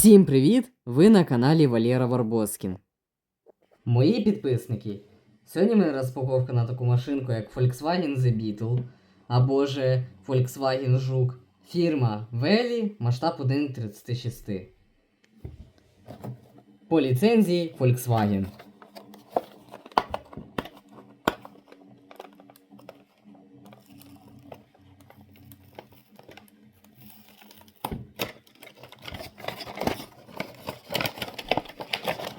Всім привіт! Ви на каналі Валера Варбоскін. Мої підписники. Сьогодні ми розпаковка на таку машинку, як Volkswagen The Beetle або же Volkswagen Жук. Фірма Велі, масштаб 1.36. По ліцензії Volkswagen.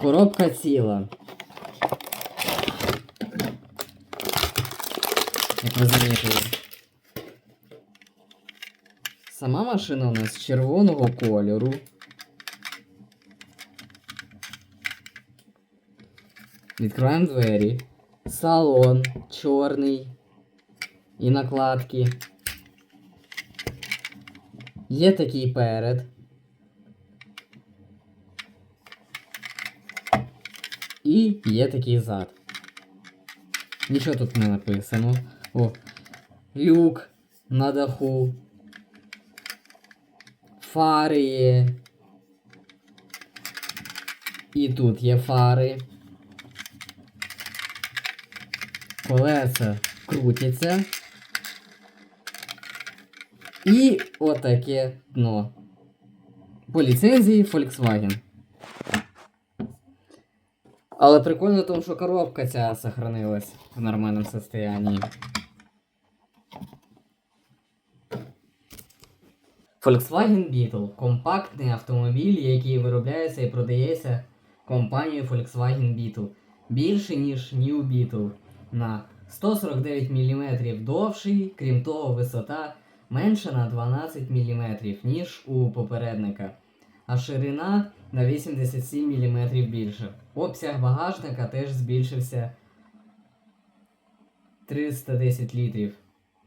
Коробка ціла. Як ви замітили. Сама машина у нас червоного кольору. Відкриваємо двері. Салон чорний. І накладки. Є такий перед. І є такий зад. Нічого тут не написано. О, люк на даху. Фари є. І тут є фари. Колеса крутяться. І отаке дно. По ліцензії Volkswagen. Але прикольно тому, що коробка ця сохранилась в нормальному состоянии. Volkswagen Beetle компактний автомобіль, який виробляється і продається компанією Volkswagen Beetle. Більше, ніж New Beetle. На 149 мм довший, крім того, висота менша на 12 мм, ніж у попередника. А ширина на 87 мм більше. Обсяг багажника теж збільшився 310 літрів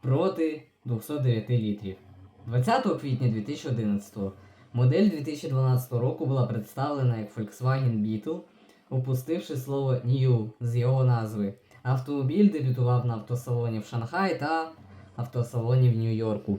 проти 209 літрів. 20 квітня 2011 модель 2012 року була представлена як Volkswagen Beetle, опустивши слово New з його назви. Автомобіль дебютував на автосалоні в Шанхаї та автосалоні в Нью-Йорку.